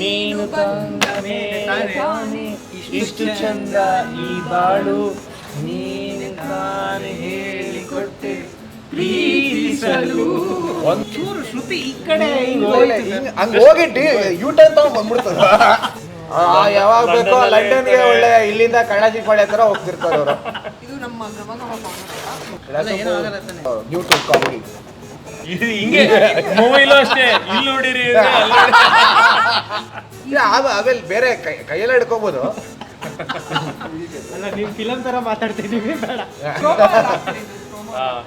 ನೀನು ತಂದ ಮೇಲೆ ಇಷ್ಟು ಚಂದ ಈ ಬಾಳು. ನೀನು ತಾನೆ ಹೇಳಿಕೊಟ್ಟೆ ಪ್ರೀತಿಸಲು. ಒಂಚೂರು ಶ್ರುತಿ ಈ ಕಡೆ ಹಿಂಗ್ ಹೋಯ್ತು ಸರ್. ಹಂಗ ಹೋಗಿ ಯೂ ಟರ್ನ್ ತಗೊಂಡ್ ಬಂದ್ಬಿಡ್ತದ. ಯಾವಾಗ ಬೇಕೋ ಲಂಡನ್ಗೆ ಒಳ್ಳೆ ಇಲ್ಲಿಂದ ಕಳ್ಳಾಜಿಪಾಳ್ಯ ತರ ಹೋಗ್ತಿರ್ತಾರೆ ಅವರು. ಇದು ನಮ್ಮ. ಯೂಟ್ಯೂಬ್ ಕಾಮಿಡಿ ಇದು ಹಿಂಗೆ ಮೊಬೈಲು ಅಷ್ಟೇ. ಇಲ್ಲಿ ನೋಡಿರಿ ಅಂದ್ರೆ ಅಲ್ಲಿ. ಆಮೇಲೆ ಬೇರೆ ಕೈಯಲ್ಲಿ ಹಿಡ್ಕೋಬಹುದು ಅಲ್ಲ ನೀವು ಫಿಲಮ್ ತರ ಮಾತಾಡ್ತಿದ್ದೀವಿ ಬೇಡ. ಹಾ.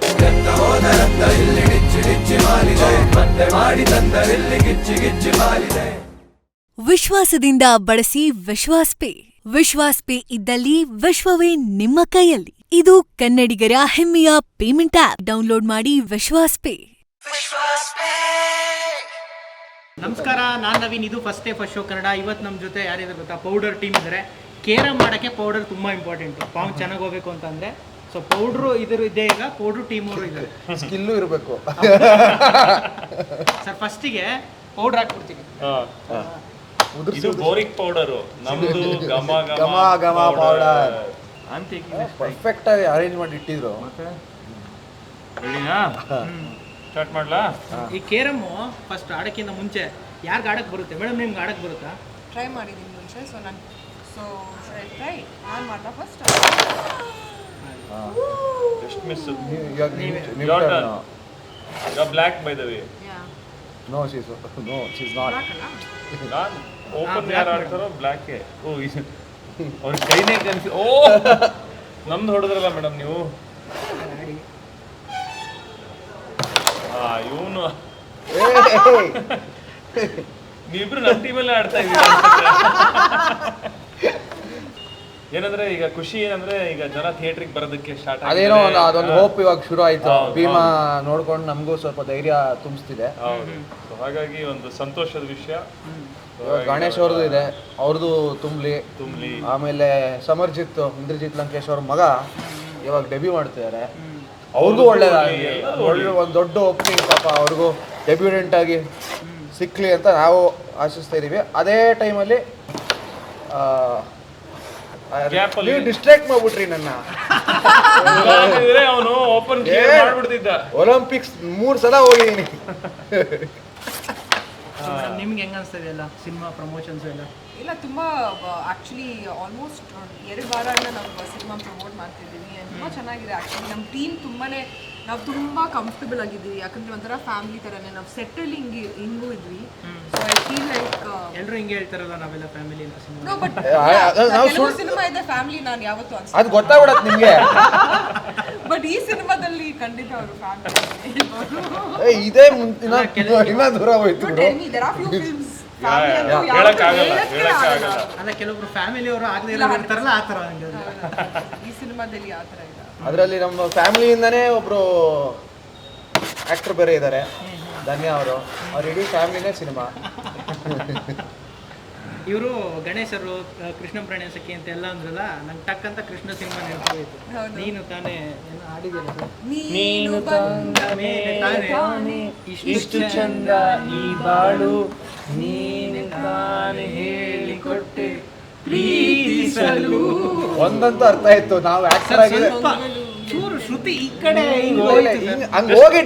ವಿಶ್ವಾಸದಿಂದ ಬಳಸಿ ವಿಶ್ವಾಸ್ ಪೇ. ವಿಶ್ವಾಸ್ ಪೇ ಇದ್ದಲ್ಲಿ ವಿಶ್ವವೇ ನಿಮ್ಮ ಕೈಯಲ್ಲಿ. ಇದು ಕನ್ನಡಿಗರ ಹೆಮ್ಮೆಯ ಪೇಮೆಂಟ್ ಆಪ್ ಡೌನ್ಲೋಡ್ ಮಾಡಿ ವಿಶ್ವಾಸ್ ಪೇ. ನಮಸ್ಕಾರ ನಾನು ನವೀನ್. ಇದು first day first show Kannada. ಇವತ್ತು ನಮ್ಮ ಜೊತೆ ಯಾರಿದ್ರು ಗೊತ್ತಾ? ಪೌಡರ್ ಟೀಮ್ ಇದ್ದಾರೆ ಕೇರ ಮಾಡೋಕ್ಕೆ ಪೌಡರ್ ತುಂಬ ಇಂಪಾರ್ಟೆಂಟ್ ಪಾವ್ ಚೆನ್ನಾಗಿ ಹೋಗ್ಬೇಕು ಅಂತಂದ್ರೆ ಸೊ ಪೌಡ್ರು ಇದ್ರ ಇದೆ ಈಗ ಪೌಡ್ರು ಟೀಮ್ ಅವರು ಇದ್ದಾರೆ ಸ್ಕಿಲ್ಲು ಇರಬೇಕು. ಸರ್ ಫಸ್ಟಿಗೆ ಪೌಡ್ರ್ ಹಾಕ್ಬಿಡ್ತೀನಿ. ಹಾ. ಇದು ಬೋರಿಕ್ ಪೌಡರು ನಮ್ದು ಗಮ ಗಮ ಗಮ ಪೌಡರ್ ಅಂತ ಪರ್ಫೆಕ್ಟ್ ಆಗಿ ಅರೇಂಜ್ ಮಾಡಿ ಇಟ್ಟಿದ್ರು ಸ್ಟಾರ್ಟ್ ಮಾಡ್ಲಾ? ಈ ಕೇರಮ್ಮು ಫಸ್ಟ್ ಆಡೋಕ್ಕಿಂತ ಮುಂಚೆ ಯಾರಿಗೆ ಆಡಕ್ಕೆ ಬರುತ್ತೆ? ಮೇಡಮ್ ನಿಮ್ಗೆ ಆಡಕ್ಕೆ ಬರುತ್ತಾ? ಟ್ರೈ ಮಾಡಿದ್ದೀನಿ ಮುಂಚೆ ಸೊ ನಾನು ಸೊ ಟ್ರೈ ನಾನು ಮಾಡ್ಲಾ first just miss Your turn. Black by the way no she's no she's not ನಾನು ಓಪನ್ ಯಾರು. ಆಡ್ತಾರೋ ಬ್ಲ್ಯಾಕೆ ಓ ಅವ್ರ ಕೈನೇ ಕನ್ಸಿ ಓ! ನಮ್ದು ಹೊಡೆದ್ರಲ್ಲ ಮೇಡಮ್ ನೀವು ಹಾ ಇವನು. ನೀವಿಬ್ರು ನಮ್ಮ ಟೀಮಲ್ಲೇ ಆಡ್ತಾ ಇದ್ದೀವಿ ಏನಂದ್ರೆ ಈಗ ಖುಷಿ ಏನಂದ್ರೆ ಈಗ ಜನ ಥಿಯೇಟ್ರಿಗೆ ಬರೋದಕ್ಕೆ ಸ್ಟಾರ್ಟ್ ಅದೇನೋ ಒಂದು ಅದೊಂದು ಹೋಪ್ ಇವಾಗ ಶುರು ಆಯ್ತು. ಭೀಮಾ ನೋಡ್ಕೊಂಡು ನಮಗೂ ಸ್ವಲ್ಪ ಧೈರ್ಯ ತುಂಬಿಸ್ತಿದೆ. ಹೌದು. So ಹಾಗಾಗಿ ಒಂದು ಸಂತೋಷದ ವಿಷಯ. ಇವಾಗ ಗಣೇಶ್ ಅವ್ರದ್ದು ಇದೆ. ಅವ್ರದ್ದು ತುಂಬಲಿ. ತುಂಬಲಿ. ಆಮೇಲೆ ಸಮರ್ಜಿತ್ ಇಂದ್ರಜಿತ್ ಲಂಕೇಶ್ ಅವ್ರ ಮಗ ಇವಾಗ ಡೆಬ್ಯೂ ಮಾಡ್ತಿದ್ದಾರೆ. ಅವ್ರಿಗೂ ಒಳ್ಳೇದಾಗಲಿ. ಒಳ್ಳೆ ಒಂದು ದೊಡ್ಡ ಓಪನಿಂಗ್ ಪಾಪ ಅವ್ರಿಗೂ ಡೆಬ್ಯೂಡೆಂಟ್ ಆಗಿ ಸಿಕ್ಲಿ ಅಂತ ನಾವು ಆಶಿಸ್ತಾ ಇದ್ದೀವಿ. ಅದೇ ಟೈಮಲ್ಲಿ ನೀವು ಡಿಸ್ಟ್ರಾಕ್ಟ್ ಮಾಡ್ಬಿಟ್ರಿ ನನ್ನ. ಅವನು ಓಪನ್. ಮಾಡ್ಬಿಡ್ತಿದ್ದ. ಒಲಿಂಪಿಕ್ಸ್ ಮೂರು ಸಲ ಹೋಗಿದ್ದೀನಿ. ನಿಮ್ಗೆ ಹೆಂಗೆ ಅನಿಸ್ತದೆ ಎಲ್ಲ ಸಿನಿಮಾ ಪ್ರಮೋಷನ್ಸ್ ಎಲ್ಲ? ಇಲ್ಲ ತುಂಬಾ ಆ್ಯಕ್ಚುಲಿ ಆಲ್ಮೋಸ್ಟ್ ಎರಡು ವಾರದಿಂದ ನಾವು ಸಿನಿಮಾ ಪ್ರಮೋಟ್ ಮಾಡ್ತಿದ್ದೀವಿ ತುಂಬಾ ಚೆನ್ನಾಗಿದೆ. ಆ್ಯಕ್ಚುಲಿ ನಮ್ಮ ಟೀಮ್ ತುಂಬಾನೇ ನಾವು ತುಂಬಾ ಕಂಫರ್ಟಬಲ್ ಆಗಿದ್ದೀವಿ. ಯಾಕಂದ್ರೆ ಒಂಥರ ಫ್ಯಾಮಿಲಿ ಥರನೇ ನಾವು ಸೆಟ್ಟಲ್ಲಿ ಹಿಂಗೆ ಹಿಂಗೂ ಇದ್ವಿ. ಸೊ ಐ ಫೀಲ್ ಲೈಕ್ ಎಲ್ಲರೂ ಹಿಂಗೆ ಹೇಳ್ತಾರಲ್ಲ ನಾವೆಲ್ಲ ಫ್ಯಾಮಿಲಿ ಸಿನಿಮಾ ನೋ ಬಟ್ ನಾವು ಸಿನಿಮಾ ಇದೆ ಫ್ಯಾಮಿಲಿ ನಾನು ಯಾವತ್ತೂ ಅನ್ಸ ಅದು ಗೊತ್ತಾಗ್ಬಿಡತ್ತೆ ನಿಮಗೆ. ಖಂಡಿತ ಅವರು ಫ್ಯಾಮಿಲಿ ಏ, ಇದೇ ಮುಂದಿನ ಇನ್ನ ದೂರ ಹೋಯ್ತು ಹೇಳಕ್ಕಾಗಲ್ಲ, ಹೇಳಕ್ಕಾಗಲ್ಲ. ಅಲ್ಲ ಕೆಲವೊಬ್ರು ಫ್ಯಾಮಿಲಿ ಅವರು ಆಗಲೇ ಇರೋರು ಇರ್ತಾರಲ್ಲ ಆ ಥರ ಈ ಸಿನಿಮಾದಲ್ಲಿ ಆ ಥರ ಇಲ್ಲ. ಅದರಲ್ಲಿ ನಮ್ಮ ಫ್ಯಾಮಿಲಿಯಿಂದನೇ ಒಬ್ರು ಆಕ್ಟರ್ ಬೇರೆ ಇದ್ದಾರೆ ಧನ್ಯ ಅವರು. ಅವ್ರ ಇಡೀ ಫ್ಯಾಮಿಲಿನೇ ಸಿನಿಮಾ ಇವರು ಗಣೇಶರು ಕೃಷ್ಣ ಪ್ರಾಣಿ ಸಖಿ ಅಂತ ಎಲ್ಲ ಅಂದ್ರಲ್ಲ ನಂಗೆ ತಕ್ಕಂತ ಅಂತ ಕೃಷ್ಣ ಸಿನಿಮಾ ನೆನಪಾಯ್ತು ಹೌದು. ನೀನು ತಾನೇ ನೀನು ಬಂದ ಮೇಲೆ ತಾನೇ. ಇಷ್ಟು ಚಂದ ಈ ಬಾಳು ನೀನು ತಾನೇ ಹೇಳಿಕೊಟ್ಟೆ. ಪ್ರೀತಿಸಲು. ಒಂದಂತೂ ಅರ್ಥ ಆಯ್ತು. ನಾವು ಆಕ್ಟರ್ ಆಗಿದೆ ಚೂರು ಶ್ರುತಿ ಈ ಕಡೆ ಹಿಂಗ್. ಹಂಗ ಹೋಗಿ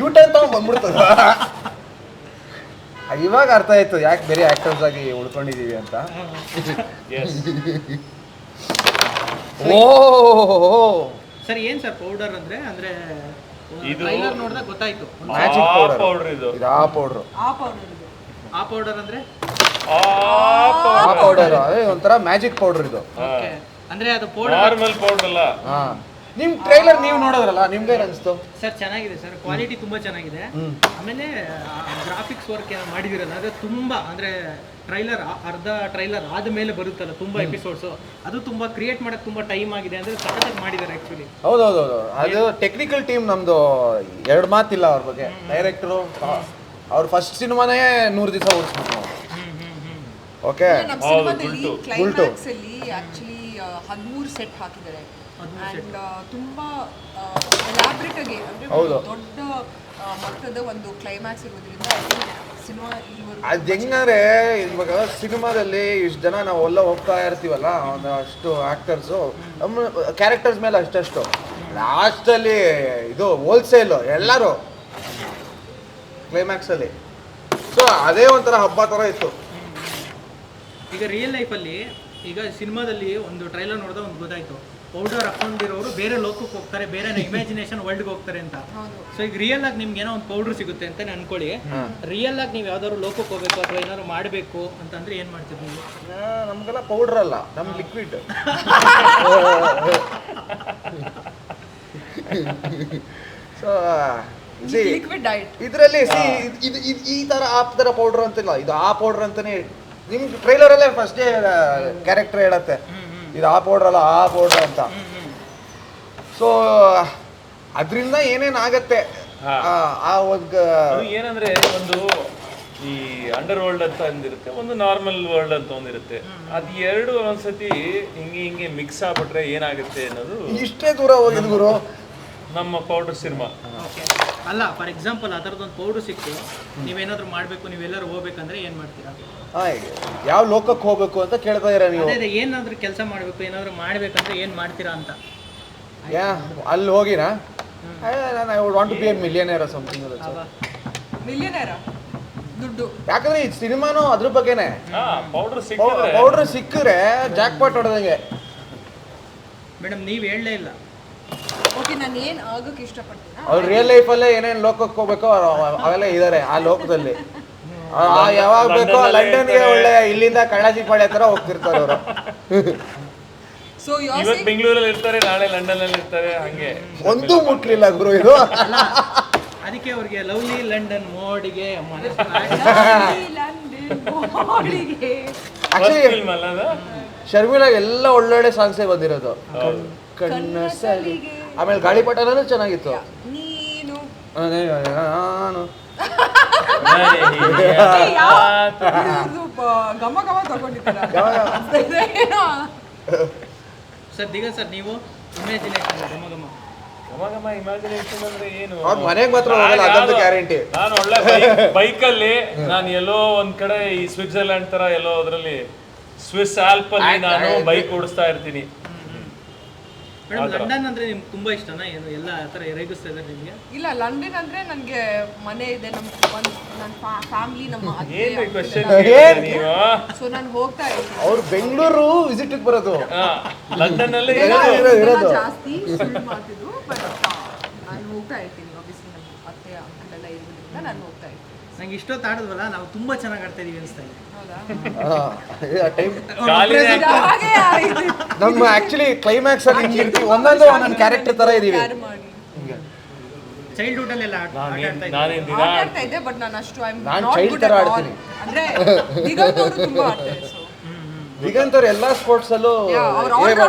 ಯೂ ಟರ್ನ್ ತಗೊಂಡ್ ಬಂದ್ಬಿಡ್ತದ. ಇವಾಗ ಅರ್ಥ ಆಯ್ತು ಯಾಕೆ ಬೇರೆ ಆಕ್ಟರ್ಸ್ ಆಗಿ ಉಳ್ಕೊಂಡಿದೀವಿ ಅಂತ. Yes oh! ಸರ್ ಏನ್ ಸರ್ ಪೌಡರ್ ಅಂದ್ರೆ? ಅಂದ್ರೆ ಇದು- ಟ್ರೈಲರ್ ನೋಡಿದಾಗ ಗೊತ್ತಾಯ್ತು. ಮ್ಯಾಜಿಕ್ ಪೌಡರ್ ಇದು. ಇದು ಆ ಪೌಡರ್ ಆ ಪೌಡರ್ ಇದು. ಆ ಪೌಡರ್ ಅಂದ್ರೆ? ಆ ಆ ಪೌಡರ್ ಅದೇ ಒಂಥರ ಮ್ಯಾಜಿಕ್ ಪೌಡರ್ ಇದು. ಓಕೆ ಅಂದ್ರೆ ಅದು ಪೌಡರ್ ನಾರ್ಮಲ್ ಪೌಡರ್ ಅಲ್ಲ. ಹಾ. ನಿಮ್ ಟ್ರೈಲರ್ ನೀವು ನೋಡೋದ್ರಲ್ಲ ನಿಮ್ಗೆ ಅನಿಸ್ತು? ಸರ್ ಚೆನ್ನಾಗಿದೆ ಸರ್. ಕ್ವಾಲಿಟಿ ತುಂಬಾ ಚೆನ್ನಾಗಿದೆ. ಆಮೇಲೆ ಗ್ರಾಫಿಕ್ಸ್ ವರ್ಕ್ ಏನೋ ಮಾಡಿದಿರಲ್ಲ ಅದೇ ತುಂಬಾ ಅಂದ್ರೆ ಟ್ರೈಲರ್ ಅರ್ಧ ಟ್ರೈಲರ್ ಆದ್ಮೇಲೆ ಬರುತ್ತಲ್ಲ ತುಂಬಾ ಎಪಿಸೋಡ್ಸ್ ಅದು ತುಂಬಾ ಕ್ರಿಯೇಟ್ ಮಾಡಕ್ ತುಂಬಾ ಟೈಮ್ ಆಗಿದೆ ಅಂದ್ರೆ ಸಖತ್ತಾಗಿ ಮಾಡಿದ್ದಾರೆ ಆಕ್ಚುಲಿ ಹೌದೌದೌದು. ಅದು ಟೆಕ್ನಿಕಲ್ ಟೀಮ್ ನಮ್ದು ಎರಡು ಮಾತಿಲ್ಲ ಅವ್ರ ಬಗ್ಗೆ. ಡೈರೆಕ್ಟ್ರು ಅವ್ರ ಫಸ್ಟ್ ಸಿನಿಮಾನೇ ನೂರು ದಿವಸ ಓಡಿಸ್ಬೇಕು ಓಕೆ ನಮ್ಮ ಹೌದು, ಸಿನಿಮಾದಲ್ಲಿ ಗುಲ್ಟು. ಕ್ಲೈಮ್ಯಾಕ್ಸ್ ಅಲ್ಲಿ ಆಕ್ಚುಲಿ ಹದಿಮೂರು ಸೆಟ್ ಹಾಕಿದ್ದಾರೆ. ಅಂಡ್ ತುಂಬಾ ಎಲಾಬ್ರೇಟ್ ಆಗಿ ಹೌದು. ದೊಡ್ಡ ಮಟ್ಟದ ಒಂದು ಕ್ಲೈಮ್ಯಾಕ್ಸ್ ಇರೋದ್ರಿಂದ ಸಿನಿಮಾ ಅದು ಹೆಂಗಂದ್ರೆ ಇವಾಗ ಸಿನಿಮಾದಲ್ಲಿ ಇಷ್ಟು ಜನ ನಾವು ಒಲ್ಲ ಹೋಗ್ತಾ ಇರ್ತೀವಲ್ಲ ಒಂದು ಅಷ್ಟು ಆಕ್ಟರ್ಸು ನಮ್ಮ ಕ್ಯಾರೆಕ್ಟರ್ಸ್ ಮೇಲೆ ಅಷ್ಟಷ್ಟು. ಲಾಸ್ಟಲ್ಲಿ ಇದು ಹೋಲ್ಸೇಲು ಎಲ್ಲರೂ. ಕ್ಲೈಮ್ಯಾಕ್ಸಲ್ಲಿ ಸೊ ಅದೇ ಒಂಥರ ಹಬ್ಬ ಥರ ಇತ್ತು. ಈಗ ರಿಯಲ್ ಲೈಫಲ್ಲಿ ಈಗ ಸಿನಿಮಾದಲ್ಲಿ ಒಂದು ಟ್ರೈಲರ್ ನೋಡಿದ ಒಂದು ಗೊತ್ತಾಯ್ತು. ಪೌಡರ್ ಹಾಕೊಂಡಿರೋರು ಬೇರೆ ಲೋಕಕ್ಕೆ ಹೋಗ್ತಾರೆ ಬೇರೆ ಇಮ್ಯಾಜಿನೇಷನ್ ವರ್ಲ್ಡ್ಗೆ ಹೋಗ್ತಾರೆ ಅಂತ. ಹೌದು. ಸೊ ಈಗ ರಿಯಲ್ ಆಗಿ ನಿಮ್ಗೆ ಏನೋ ಒಂದು ಪೌಡರ್ ಸಿಗುತ್ತೆ ಅಂತ ಅನ್ಕೊಳ್ಳಿ. ರಿಯಲ್ ಆಗಿ ನೀವು ಯಾವ್ದಾದ್ರು ಲೋಕಕ್ಕೆ ಹೋಗ್ಬೇಕು ಅಥವಾ ಏನಾದ್ರು ಮಾಡಬೇಕು ಅಂತಂದ್ರೆ ಏನ್ ಮಾಡ್ತೀರಿ ನೀವು? ಆ, ನಮ್ಗೆಲ್ಲ ಪೌಡರ್ ಅಲ್ಲ ನಮ್ ಲಿಕ್ವಿಡ್ ಸೊ ಲಿಕ್ವಿಡ್ ಡೈಟ್ ಇದರಲ್ಲಿ ಸಿ ಇದು ಇದು ಈ ತರ ಆ ಥರ ಪೌಡರ್ ಅಂತಿಲ್ಲ ಇದು ಆ ಪೌಡರ್ ಅಂತಾನೆ ಟ್ರೈಲರ್ ಅಲ್ಲೇ ಫಸ್ಟ್ ಡೇ ಕ್ಯಾರೆಕ್ಟರ್ ಹೇಳತ್ತೆ. ಇದು ಆ ಪೌಡ್ರ್ ಅಲ್ಲ ಆ ಪೌಡ್ರ್ ಅಂತ. ಸೊ ಅದರಿಂದ ಏನೇನು ಆಗತ್ತೆ? ಹಾ. ಆ- ಆ ಒಂದು ಏನಂದ್ರೆ ಒಂದು ಈ ಅಂಡರ್ ವರ್ಲ್ಡ್ ಅಂತ ಒಂದಿರುತ್ತೆ ಒಂದು ನಾರ್ಮಲ್ ವರ್ಲ್ಡ್ ಅಂತ ಒಂದಿರುತ್ತೆ. ಅದು ಎರಡು ಒಂದ್ಸತಿ ಹಿಂಗೆ ಹಿಂಗೆ ಮಿಕ್ಸ್ ಆಗ್ಬಿಟ್ರೆ ಏನಾಗುತ್ತೆ ಅನ್ನೋದು ಇಷ್ಟೇ ದೂರ ಹೋಗಿದ್ ಗುರು. ನಮ್ಮ ಪೌಡರ್ ಸಿನಿಮಾ ಓಕೆ ಅಲ್ಲ ಫಾರ್ ಎಕ್ಸಾಂಪಲ್ ಆ ಥರದ್ದೊಂದು ಪೌಡರ್ ಸಿಕ್ತು. ನೀವೇನಾದ್ರು ಮಾಡಬೇಕು ನೀವೆಲ್ಲರೂ ಹೋಗ್ಬೇಕಂದ್ರೆ ಏನು ಮಾಡ್ತೀರಾ? ಹಾ, ಯಾವ ಲೋಕಕ್ಕೆ ಹೋಗ್ಬೇಕು ಅಂತ ಕೇಳ್ತಾ ಇರ ನೀವು? ಅದೇ ಏನಾದರೂ ಕೆಲಸ ಮಾಡಬೇಕು ಏನಾದರೂ ಮಾಡ್ಬೇಕಂದ್ರೆ ಏನು ಮಾಡ್ತೀರಾ ಅಂತ. ಯಾ ಅಲ್ಲಿ ಹೋಗಿನಾ ನಾನು I want to be a millionaire something ಮಿಲಿಯನೇರ ದುಡ್ಡು. ಯಾಕಂದ್ರೆ ಈ ಸಿನಿಮಾನು ಅದ್ರ ಬಗ್ಗೆನೆ. ಹಾ ಪೌಡರ್ ಸಿಕ್ಕಿದ್ರೆ. ಪೌಡರ್ ಸಿಕ್ಕಿದ್ರೆ ಜಾಕ್ ಪಾಟ್ ಹೊಡೆದಂಗೆ. ಮೇಡಮ್ ನೀವು ಹೇಳಲೇ ಇಲ್ಲ. ಓಕೆ ನಾನು ಏನು ಆಗೋಕೆ ಇಷ್ಟಪಡ್ತೀನ ಅವ್ರು ರಿಯಲ್ ಲೈಫಲ್ಲೇ ಏನೇನು ಲೋಕಕ್ಕೆ ಹೋಗ್ಬೇಕೋ ಅವ- ಅವೆಲ್ಲ ಇದಾರೆ ಆ ಲೋಕದಲ್ಲಿ. ಆ, ಆ ಯಾವಾಗ ಬೇಕೋ ಲಂಡನ್ಗೆ ಒಳ್ಳೆ ಇಲ್ಲಿಂದ ಕಳ್ಳಾಜಿಪಾಳ್ಯ ಥರ ಹೋಗ್ತಿರ್ತಾರೆ ಅವರು. ಸೊ ಯೋರ್ ಇವತ್ತು ಬೆಂಗಳೂರಲ್ಲಿ ಇರ್ತಾರೆ ನಾಳೆ ಲಂಡನ್ ಅಲ್ಲಿ ಇರ್ತಾರೆ ಹಂಗೆ. ಒಂದು ಮುಟ್ಲಿಲ್ಲ ಗುರು ಇದು. ಅಲ್ಲ ಅದಕ್ಕೆ ಅವ್ರಿಗೆ ಲವ್ಲಿ ಲಂಡನ್ ಮೋಡಿಗೆ ಮನಸ್ಸು ಬಾಡಿಗೆ ಆಕ್ಚುಲಿ ಫಿಲ್ಮ್ ಅಲ್ಲ ಅದು? ಶರ್ಮಿಳಾ ಎಲ್ಲ ಒಳ್ಳೊಳ್ಳೆ ಸಾಂಗ್ಸೇ ಬಂದಿರೋದು. ಕಣ್- ಕಣ್ಣಸಲಿ ಆಮೇಲೆ ಗಾಳಿಪಟನೂ ಚೆನ್ನಾಗಿತ್ತು. ನೀನು. ಅದೇ ನಾನು. ಗಮ ಗಮ ಸರ್ ದಿಗ ಸರ್ ನೀವು ಇಮ್ಯಾಜಿನೇಷನ್ ಗಮ ಗಮ ಗಮಗಮ ಇಮ್ಯಾಜಿನೇಷನ್ ಅಂದ್ರೆ ಏನು? ಅವ್ರ ಮನೆಗೆ ಮಾತ್ರ ಹೋಗಲ್ಲ ಅದಂತೂ ಗ್ಯಾರಂಟಿ ನಾನು ಒಳ್ಳೆ ಬೈಕಲ್ಲಿ ನಾನು ಎಲ್ಲೋ ಒಂದ್ ಕಡೆ ಈ ಸ್ವಿಟ್ಜರ್ಲ್ಯಾಂಡ್ ತರ ಎಲ್ಲೋ ಅದರಲ್ಲಿ ಸ್ವಿಸ್ ಆಲ್ಪ್ ಅಲ್ಲಿ ನಾನು ಬೈಕ್ ಓಡಿಸ್ತಾ ಇರ್ತೀನಿ. ಲಂಡನ್ ಅಂದ್ರೆ ನಿಮ್ಗೆ ತುಂಬಾ ಇಷ್ಟನಾ? ಏನು ಎಲ್ಲ ಆ ಥರ ರೇಗಿಸ್ತಾ ಇದ್ದಾರೆ ನಿಮಗೆ? ಇಲ್ಲ ಲಂಡನ್ ಅಂದ್ರೆ ನನಗೆ ಮನೆ ಇದೆ ನಮ್ಮ ಒಂದು ನನ್ನ ಫ್ಯಾಮಿಲಿ ನಮ್ಮ? ಸೊ ನಾನು ಹೋಗ್ತಾ ಇದ್ದೆ ಅವ್ರು ಬೆಂಗಳೂರು ವಿಸಿಟ್ ಬರೋದು. ಲಂಡನ್ ಅಲ್ಲೇ ಇರೋದು. ಜಾಸ್ತಿ ಸುಳ್ಳು ಮಾಡ್ತಿದ್ರು ಬಟ್ ನಾನು ಹೋಗ್ತಾ ಇರ್ತೀನಿ ಆಬ್ವಿಯಸ್ಲಿ ನಮ್ಮ ಅತ್ತೆ ಅಂಕಲ್ ಎಲ್ಲ ಇರೋದ್ರಿಂದ ನಾನು ನಂಗೆ ಇಷ್ಟೊತ್ತು ಆಡಿದ್ವಲ್ಲ ನಾವು ತುಂಬಾ ಚೆನ್ನಾಗಿ ಆಡ್ತಾ ಇದೀವಿ ಅನಿಸ್ತಾ ಇದೆ. ಟೈಮ್. ನಮ್ಮ ಆಕ್ಚುಲಿ ಕ್ಲೈಮ್ಯಾಕ್ಸ್ ಅಲ್ಲಿ ಹಿಂಗ್ ಇರ್ತೀವಿ ಒಂದೊಂದು ಒಂದೊಂದು ಕ್ಯಾರೆಕ್ಟರ್ ತರ ಇದೀವಿ. ಚೈಲ್ಡ್ಹುಡ್ ಅಲ್ಲೆಲ್ಲ ಆಟ ಆಡ್ತಾ ನಾನೇನ್ ದಿನ ಆಡ್ತಾ ಇದ್ದೆ ಬಟ್ ನಾನು ಅಷ್ಟು I am not child good ತರ ಆಡ್ತೀನಿ. ಅಂದ್ರೆ ದಿಗಂತ್ ಅವರು ತುಂಬಾ ಆಡ್ತಾರೆ ಸೊ ದಿಗಂತ್ ಅವ್ರು ಎಲ್ಲಾ ಸ್ಪೋರ್ಟ್ಸ್ ಅಲ್ಲೂ ಈಗ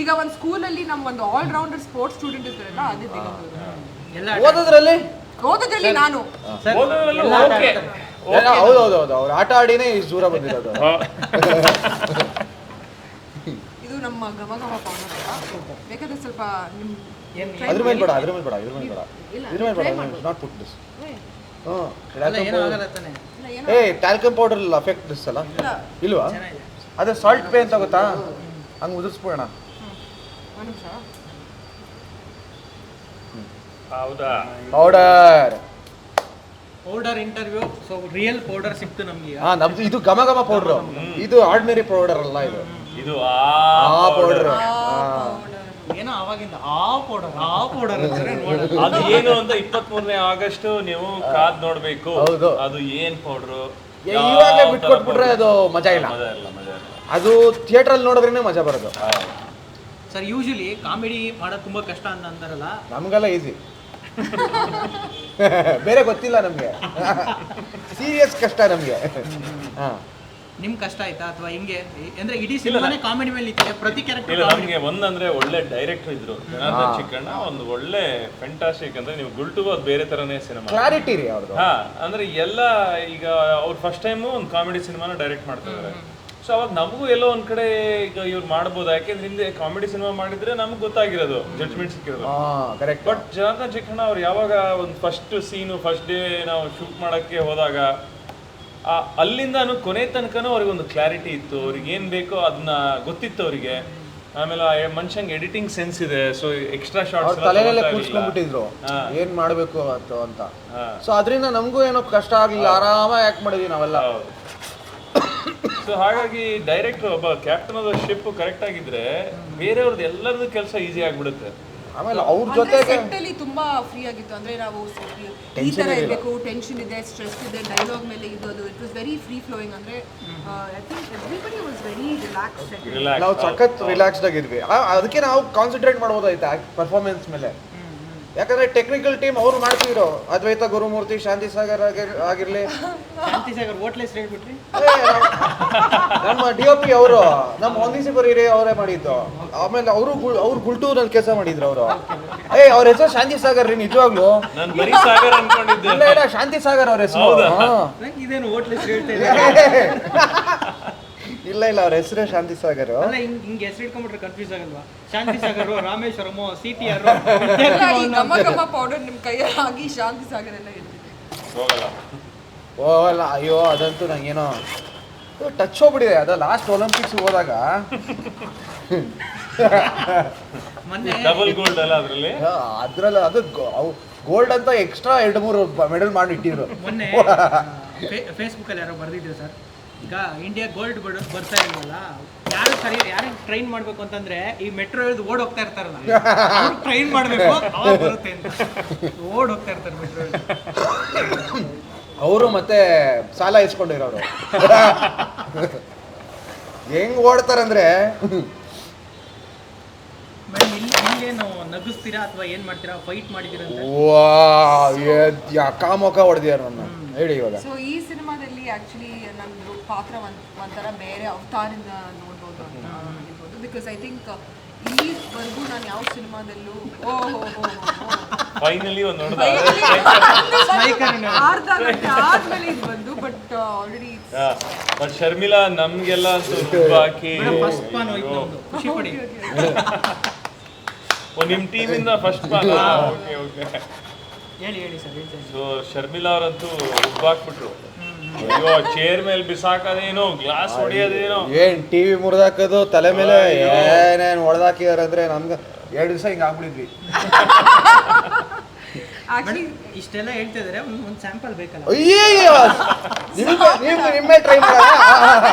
ಈಗ ಒಂದು ಸ್ಕೂಲಲ್ಲಿ ನಮ್ಮ ಒಂದು ಆಲ್ ರೌಂಡರ್ ಸ್ಪೋರ್ಟ್ಸ್ ಸ್ಟೂಡೆಂಟ್ ಇರ್ತಾರಲ್ಲ ಅದೇ ದಿಗಂತ್ ಅವರು. ಎಲ್ಲ ಓದೋದ್ರಲ್ಲಿ? ಓದೋದ್ರಲ್ಲಿ ನಾನು. ಸರ್ ಓದೋದ್ರಲ್ಲೂ ಎಲ್ಲ ಆಟ okay. ಆಡ್ತಾರೆ. ಹೌದು ಹೌದು ಹೌದು. ಅವ್ರು ಆಟ ಆಡಿನೇ ಇಷ್ಟು ದೂರ ಬಂದಿರೋದು. ಇದು ನಮ್ಮ ಗಮಗಮ ಘಮ ಪೌಡರ್ ಬೇಕಾದ್ರೆ ಸ್ವಲ್ಪ ನಿಮ್ ಏನ್ ಅದ್ರ ಮೇಲೆ ಬೇಡ ಅದ್ರ ಮೇಲೆ ಬೇಡ ಇದ್ರ ಮೇಲೆ ಬೇಡ. ಇಲ್ಲ, ಇದ್ರ ಮೇಲೆ ಬೇಡ ನಾಟ್ ಪುಟ್ ದಿಸ್ ಏ, ಅಲ್ಲ ಏನೂ ಆಗಲ್ಲ ತಾನೆ. ಇಲ್ಲ ಏನೋ ಏ ಟ್ಯಾಲ್ಕಮ್ ಪೌಡರ್ ಇಲ್ಲ ಅಫೆಕ್ಟ್ ದಿಸ್ ಅಲ್ಲ? ಇಲ್ವಾ? ಅದೇ ಸಾಲ್ಟ್ ಪೇ ಅಂತ ಗೊತ್ತಾ? ಹಂಗೆ ಉದುರಿಸ್ಬೋಣ ಒಂದು ನಿಮಿಷ. ಹೌದಾ? Powder powder interview so real powder ಸಿಕ್ತು ನಮಗೆ. ಹಾ ನಮ್ದು ಇದು ಘಮ ಘಮ ಪೌಡ್ರು ಇದು ಆರ್ಡಿನರಿ ಪೌಡರ್ ಅಲ್ಲ ಇದು. ಇದು ಆ ಆ ಪೌಡರ್ ಏನೋ ಅವಾಗಿಂದ ಆ ಪೌಡರ್ ಆ ಪೌಡರ್ ಅದು ಏನು ಅಂತ ಇಪ್ಪತ್ತ್ ಮೂರನೇ ಆಗಸ್ಟ್ ನೀವು ಕಾದ್ ನೋಡ್ಬೇಕು. ಹೌದು. ಅದು ಏನ್ ಪೌಡರ್ ಇವಾಗ ಬಿಟ್ಕೊಟ್ಬಿಟ್ರೆ ಅದು ಮಜಾ ಇಲ್ಲ. ಮಜಾ ಇಲ್ಲ ಮಜಾ ಇಲ್ಲ. ಅದು ಥಿಯೇಟರ್ ಅಲ್ಲಿ ನೋಡಿದ್ರೇನೆ ಮಜಾ ಬರೋದು. ಸರ್ ಯೂಶಲಿ ಕಾಮಿಡಿ ಮಾಡೋದು ತುಂಬಾ ಕಷ್ಟ ಅಂತ ಅಂತಾರಲ್ಲ ನಮ್ಗೆಲ್ಲ ಈಸಿ ಬೇರೆ ಗೊತ್ತಿಲ್ಲ ನಮಗೆ. ಸೀರಿಯಸ್ ಕಷ್ಟ ನಮಗೆ. ಹಾ. ನಿಮ್ ಕಷ್ಟ ಆಯ್ತಾ ಅಥವಾ ಹಿಂಗೆ? ಅಂದ್ರೆ ಇಡೀ ಸಿನಿಮಾನೇ ಕಾಮಿಡಿ ಮೇಲೆ ಇತ್ತು ಪ್ರತಿ ಇಲ್ಲ ನಮಗೆ ಒಂದಂದ್ರೆ ಒಳ್ಳೆ ಡೈರೆಕ್ಟರ್ ಇದ್ರು ಜನಾರ್ದನ್ ಚಿಕ್ಕಣ್ಣ ಒಂದು ಒಳ್ಳೆ ಫೆಂಟಾಸ್ಟಿಕ್ ಅಂದ್ರೆ ನೀವು ಗುಲ್ಟುಗೂ ಅದು ಬೇರೆ ತರನೇ ಸಿನಿಮಾ ಕ್ಲಾರಿಟಿ ರೀ ಅವ್ರದ್ದು ಹಾ ಅಂದ್ರೆ ಎಲ್ಲ ಈಗ ಅವ್ರು ಫಸ್ಟ್ ಟೈಮು ಒಂದು ಕಾಮಿಡಿ ಸಿನಿಮಾನ ಡೈರೆಕ್ಟ್ ಮಾಡ್ತಿದ್ದಾರೆ ಇದಾರೆ. ಸೊ ಅವಾಗ ನಮಗೂ ಎಲ್ಲೋ ಒಂದ್ ಕಡೆ ಈಗ ಇವ್ರು ಮಾಡ್ಬೋದು. ಯಾಕೆಂದ್ರೆ ಹಿಂದೆ ಕಾಮಿಡಿ ಸಿನಿಮಾ ಮಾಡಿದ್ರೆ ನಮ್ಗೆ ಗೊತ್ತಾಗಿರೋದು ಜಡ್ಜ್ಮೆಂಟ್ ಸಿಕ್ಕಿರೋದು. ಕರೆಕ್ಟ್ ಬಟ್ ಜನಾರ್ದನ್ ಶಿಕ್ಷಣ ಅವ್ರು ಯಾವಾಗ ಒಂದು ಫಸ್ಟ್ ಸೀನು ಫಸ್ಟ್ ಡೇ ನಾವು ಶೂಟ್ ಮಾಡಕ್ಕೆ ಹೋದಾಗ ಆ ಅಲ್ಲಿಂದಾನು ಕೊನೆ ತನಕನೂ ಅವ್ರಿಗೆ ಒಂದು ಕ್ಲಾರಿಟಿ ಇತ್ತು. ಅವ್ರಿಗೆ ಏನ್ ಬೇಕೋ ಅದನ್ನ ಗೊತ್ತಿತ್ತು ಅವರಿಗೆ. ಆಮೇಲೆ ಆ ಮನುಷ್ಯಂಗೆ ಎಡಿಟಿಂಗ್ ಸೆನ್ಸ್ ಇದೆ ಸೊ ಎಕ್ಸ್ಟ್ರಾ ಶಾರ್ಟ್ ಶಾರ್ಟ್ಸ್ ತಲೆಯಲ್ಲೇ ಕೂರ್ಸ್ಕೊಂಡ್ಬಿಟ್ಟಿದ್ರು. ಏನ್ ಮಾಡ್ಬೇಕು ಅಂತ. ಸೊ ಅದರಿಂದ ನಮಗೂ ಏನೋ ಕಷ್ಟ ಆಗ್ಲಿಲ್ಲ. ಆರಾಮಾಗಿ ಯಾಕೆ ಮಾಡಿದ್ವಿ ನಾವೆಲ್ಲ. ಸೊ ಹಾಗಾಗಿ ಡೈರೆಕ್ಟ್ ಒಬ್ಬ ಕ್ಯಾಪ್ಟನ್ ಆಫ್ ಶಿಪ್ ಕರೆಕ್ಟ್ ಆಗಿದ್ರೆ ಬೇರೆಯವ್ರದ್ದು ಎಲ್ಲರದ್ದು ಕೆಲಸ ಈಸಿ ಆಗ್ಬಿಡುತ್ತೆ. ಆಮೇಲೆ ಅವ್ರ ಜೊತೆ ಜೊತೆಗೆ set ತುಂಬಾ ಫ್ರೀ ಆಗಿತ್ತು. ಅಂದ್ರೆ ನಾವು ಈ ತರ ಇರಬೇಕು ಟೆನ್ಷನ್ ಇದೆ ಸ್ಟ್ರೆಸ್ ಇದೆ ಡೈಲಾಗ್ ಮೇಲೆ ಇದು ಅದು it was very free flowing ಅಂದ್ರೆ I think everybody was very relax relax ನಾವು ಸಖತ್ ರಿಲ್ಯಾಕ್ಸ್ಡ್ ಆಗಿದ್ವಿ. ಅದಕ್ಕೆ ನಾವು ಕಾನ್ಸಂಟ್ರೇಟ್ ಮಾಡ್ಬೋದಾಯ್ತು? ಪರ್ಫಾರ್ಮೆನ್ಸ್ ಮೇಲೆ. ಯಾಕಂದ್ರೆ ಟೆಕ್ನಿಕಲ್ ಟೀಮ್ ಅವ್ರು ಮಾಡ್ತಿದ್ರು. ಅದ್ವೈತ ಗುರುಮೂರ್ತಿ ಶಾಂತಿ ಸಾಗರ್ ಆಗಿರ್- ಆಗಿರ್ಲಿ. ಶಾಂತಿ ಸಾಗರ್ ಹೋಟ್ಲೆಸ್ ಹೇಳ್ಬಿಟ್ರಿ. ನಮ್ಮ ಡಿ ಒ ಪಿ ಅವರು ನಮ್ಮ ಒಂದಿಸಿ ಬರೀರಿ ಅವರೇ ಮಾಡಿದ್ದು. ಆಮೇಲೆ ಅವರು ಅವ್ರು ಗುಲ್ಟೂರಲ್ಲಿ ಕೆಲಸ ಮಾಡಿದ್ರು ಅವರು. ಏ ಅವ್ರ ಹೆಸರು ಶಾಂತಿ ಸಾಗರ್ ರೀ ನಿಜವಾಗ್ಲು. ನಾನು ಬರೀ ಸಾಗರ್ ಅನ್ಕೊಂಡಿದ್ದೆ. ಇಲ್ಲ ಇಲ್ಲ ಶಾಂತಿ ಸಾಗರ್ ಅವ್ರ ಹೆಸರು. ಇದೇನು ಹೋಟ್ಲೆಸ್ ಇಲ್ಲ ಇಲ್ಲ ಅವ್ರ ಹೆಸರೇ ಶಾಂತಿ ಸಾಗರ್. ಅಲ್ಲ ಹಿಂಗ್ ಹಿಂಗ್ ಹೆಸರು ಇಟ್ಕೊಂಡ್ಬಿಟ್ರೆ ಕನ್ಫ್ಯೂಸ್ ಆಗಲ್ವಾ? Shanti Sagar Rameshwaram C T R ಈ ಘಮ ಪೌಡರ್ ನಿಮ್ ಕೈಯಲ್ಲಿ ಆಗಿ ಶಾಂತಿ ಸಾಗರ್ ಎಲ್ಲ ಇರ್ತಿದೆ. ಹೋಗಲ್ಲ. ಓ ಅಲ್ಲ ಅಯ್ಯೋ ಅದಂತೂ ನಂಗೇನೋ ಟಚ್ ಹೋಗ್ಬಿಡಿದೆ ಅದ ಲಾಸ್ಟ್ ಒಲಿಂಪಿಕ್ಸ್ ಹೋದಾಗ. ಮೊನ್ನೆ ಡಬಲ್ ಗೋಲ್ಡ್ ಅಲ್ಲ ಅದ್ರಲ್ಲಿ? ಅದ್ರಲ್ಲಿ ಅದು ಗೋಲ್ಡ್ ಅಂತ ಎಕ್ಸ್ಟ್ರಾ ಎರಡು ಮೂರು ಮೆಡಲ್ ಮಾಡಿ ಇಟ್ಟಿದ್ರು. ಮೊನ್ನೆ ಫೇಸ್ಬುಕ್ ಅಲ್ಲಿ ಯಾರೋ ಬರ್ದಿದ್ರು ಸರ್. ಈಗ ಇಂಡಿಯಾ ಗೋಲ್ಡ್ ಬರ್ತಾ ಇಲ್ವಲ್ಲ? ಯಾರು ಸರಿ ಯಾರು ಟ್ರೈನ್ ಮಾಡ್ಬೇಕು ಅಂತಂದ್ರೆ ಈ ಮೆಟ್ರೋ ಇಳಿದು ಓಡ್ ಹೋಗ್ತಾ ಇರ್ತಾರಲ್ಲ. ಟ್ರೈನ್ ಮಾಡ್ಬೇಕು ಅವಾಗ ಬರುತ್ತೆ ಅಂತ. ಓಡ್ ಹೋಗ್ತಾ ಇರ್ತಾರೆ ಮೆಟ್ರೋ ಅವರು ಮತ್ತೆ ಸಾಲ ಇಸ್ಕೊಂಡಿರೋರು. ಹೆಂಗ್ ಓಡ್ತಾರಂದ್ರೆ? ಇಲ್ಲೇನು ನಗಿಸ್ತೀರಾ ಅಥವಾ ಏನ್ ಮಾಡ್ತೀರಾ? ಫೈಟ್ ಮಾಡಿದೀರ ಅಂತ? ವಾ ಕಾಮೋಕ ಹೊಡೆದಿಯಾರ ನನ್ನ ಹೇಳಿ ಇವಾಗ. ಸೊ ಈ ಸಿನಿಮಾದಲ್ಲಿ ಆಕ್ಚುಲಿ ನಂದು ಪಾತ್ರ ಒಂದು ಒಂಥರ ಬೇರೆ ಅವತಾರಿಂದ ನೋಡ್ಬೋದು ಅಂತ ಹೇಳ್ಬೋದು. ಬಿಕಾಸ್ ಐ ಥಿಂಕ್ ಈವರೆಗೂ ನಾನು ಯಾವ ಸಿನಿಮಾದಲ್ಲೂ ಓ ಹೋ ಹೋ ಫೈನಲಿ ಒಂದು ಅರ್ಧ ಗಂಟೆ ಆದ್ಮೇಲೆ ಇದು ಬಂದು ಬಟ್ ಆಲ್ರೆಡಿ ಬಟ್ ಶರ್ಮಿಲಾ ನಮ್ಗೆಲ್ಲ ಸ್ವಲ್ಪ ಹಾಕಿ ಫಸ್ಟ್ ಪಾನ್ ಹೋಯ್ತು ಖುಷಿ ಪಡಿ. ಓ ನಿಮ್ ಟೀಮ್ ಇಂದ ಫಸ್ಟ್ ಪಾನ್ ಓಕೆ ಓಕೆ ಹೇಳಿ ಹೇಳಿ ಸರ್ ಸೊ ಶರ್ಮಿಲಾ ಅವರಂತೂ ರುಬ್ಬಾಕ್ಬಿಟ್ರು ಅಯ್ಯೋ ಚೇರ್ ಮೇಲೆ ಬಿಸಾಕೋದೇನೋ ಗ್ಲಾಸ್ ಹೊಡೆಯೋದೇನೋ. ಏನ್ ಟಿವಿ ಮುರಿದಾಕೋದು ತಲೆ ಮೇಲೆ ಏನೇನ್ ಹೊಡೆದಾಕಿದಾರೆ ಅಂದ್ರೆ ನಮ್ಗೆ ಎರಡು ದಿವಸ ಹಿಂಗ್ ಆಗ್ಬಿಟ್ಟಿದ್ವಿ ಆಕ್ಚುಲಿ ಇಷ್ಟೆಲ್ಲ ಹೇಳ್ತಾ ಇದಾರೆ ಒಂದು ಒಂದು ಸ್ಯಾಂಪಲ್ ಬೇಕಲ್ಲ? ಅಯ್ಯಯ್ಯೋ ನಿಮ್ಗೆ ನೀವು ನಿಮ್ಮೆ ಟ್ರೈ ಮಾಡೋಣ?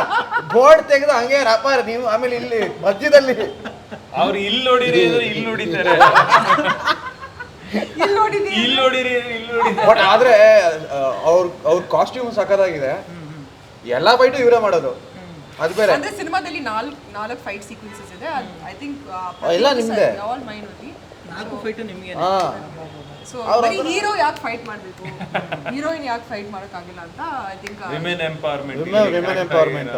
ಬೋರ್ಡ್ ತೆಗೆದು ಹಂಗೆ ರಪ್ಪ ನೀವು ಆಮೇಲೆ ಇಲ್ಲಿ ಮಧ್ಯದಲ್ಲಿ. ಅವ್ರು ಇಲ್ಲಿ ಹೊಡಿರಿ ಅಂದ್ರೆ ಇಲ್ಲಿ ಹೊಡಿತಾರೆ ಇಲ್ಲಿ ನೋಡಿರಿ ಇಲ್ಲಿ ಹೊಡಿತಾರೆ ಬಟ್ ಆದ್ರೆ ಅವ್ರ ಅವ್ರ ಕಾಸ್ಟ್ಯೂಮ್ ಸಖತ್ತಾಗಿದೆ. ಎಲ್ಲಾ ಫೈಟ್ ಇವರೇ ಮಾಡೋದು. ಅದು ಬೇರೆ. ಅಂದ್ರೆ ಸಿನಿಮಾದಲ್ಲಿ ನಾಲ್ಕು ನಾಲ್ಕು ಫೈಟ್ ಸೀಕ್ವೆನ್ಸಸ್ ಇದೆ. ಐ ಥಿಂಕ್ ಎಲ್ಲ ನಿಮ್ದೇ? ಆಲ್ ಮೈನ್ ಓನ್ಲಿ ನಾಲ್ಕು ಫೈಟ್ ನಿಮಗೆ. ಸೊ ಬರೀ ಹೀರೋ ಯಾಕೆ ಫೈಟ್ ಮಾಡಬೇಕು? ಹೀರೋಯಿನ್ ಯಾಕೆ ಫೈಟ್ ಮಾಡೋಕ್ಕಾಗಿಲ್ಲ ಅಂತ I think women empowerment women empowerment.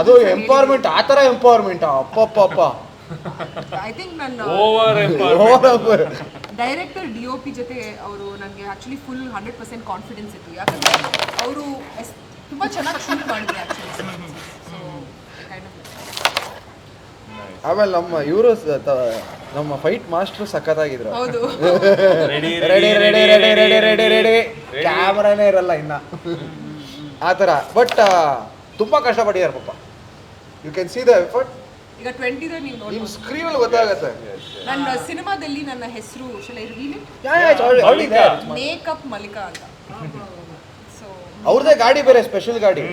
ಅದು ಎಂಪವರ್ಮೆಂಟ್ ಆ ಥರ ಎಂಪವರ್ಮೆಂಟ್ ಅಪ್ಪಪ್ಪ ಐ ಥಿಂಕ್ ನನ್ನ over empowerment director D O P ಜೊತೆ ಅವರು ನನಗೆ actually full hundred percent confidence ಇತ್ತು. ಯಾಕಂದರೆ ಅವರು ತುಂಬ ಚೆನ್ನಾಗಿ ಶೂಟ್ ಮಾಡಿದ್ರು ಆ್ಯಕ್ಚುಲಿ ಸೊ ಕೈಂಡ್ ಆಫ್ ಆಮೇಲೆ ನಮ್ಮ ಇವರು ನಮ್ಮ ಫೈಟ್ ಮಾಸ್ಟರ್ ಸಖತ್ತಾಗಿದ್ರು. ಹೌದು. Ready ready ready ready ready ready ready ಕ್ಯಾಮ್ರಾನೇ ಇರಲ್ಲ ಇನ್ನ. ಆ ಥರ. ಬಟ್ ತುಂಬಾ ಕಷ್ಟಪಟ್ಟಿದ್ದಾರೆ ಪಾಪ. You can see the effort ಈಗ ಟ್ವೆಂಟಿ ನೀವು ಸ್ಕ್ರೀನ್ ಅಲ್ಲಿ ಗೊತ್ತಾಗತ್ತೆ. ನನ್ನ ಸಿನಿಮಾದಲ್ಲಿ ನನ್ನ ಹೆಸರು ಮೇಕಪ್ ಮಲ್ಲಿಕಾ ಅಂತ. ಸೊ ಅವ್ರದೇ ಗಾಡಿ ಬೇರೆ ಸ್ಪೆಷಲ್ ಗಾಡಿ.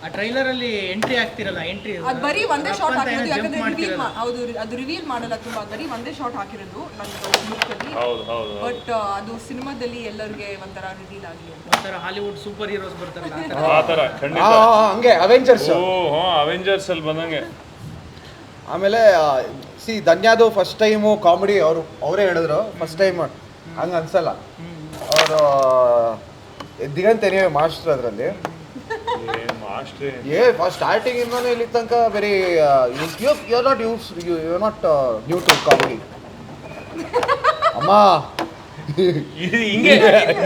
ಆ ಟ್ರೈಲರ್ ಅಲ್ಲಿ ಎಂಟ್ರಿ ಆಗ್ತಿರಲ್ಲ ಎಂಟ್ರಿ ಅದು ಬರೀ ಒಂದೇ ಶಾಟ್ ಹಾಕಿರೋದು ಯಾಕಂದ್ರೆ ರಿವೀಲ್ ಮಾಡ್ತಿರಲ್ಲ ಹೌದು ಅದು ರಿವೀಲ್ ಮಾಡಲ್ಲ ತುಂಬಾ ಬರೀ ಒಂದೇ ಶಾಟ್ ಹಾಕಿರೋದು ಹೌದು ಬಟ್ ಅದು ಸಿನಿಮಾದಲ್ಲಿ ಎಲ್ಲರಿಗೆ ಒಂಥರ ರಿವೀಲ್ ಆಗಲಿ ಒಂಥರ ಹಾಲಿವುಡ್ ಸೂಪರ್ ಹೀರೋಸ್ ಬರ್ತಾರಲ್ಲ ಆ ಥರ. ತರ ಖಂಡಿತ. ಆ, ಹಂಗೆ ಅವೆಂಜರ್ಸ್ ಓ ಹಾ ಅವೆಂಜರ್ಸ್ ಅಲ್ಲಿ ಬಂದಂಗೆ. ಆಮೇಲೆ ಸಿ ಧನ್ಯಾದು ಫಸ್ಟ್ ಟೈಮು ಕಾಮಿಡಿ ಅವರು ಅವರೇ ಹೇಳಿದ್ರು ಫಸ್ಟ್ ಟೈಮ್ ಹಂಗೆ ಅನ್ಸಲ್ಲ. ಅವರು ದಿಗಂತ ಏನೇ ಮಾಸ್ಟರ್ ಅದರಲ್ಲಿ. ಏ ಫಸ್ಟ್ ಸ್ಟಾರ್ಟಿಂಗ್ ಇಂದಾನೆ ಇಲ್ಲಿ ತನಕ very you you are not use you you are not new to comedy ಅಮ್ಮ. ಹಿಂಗೆ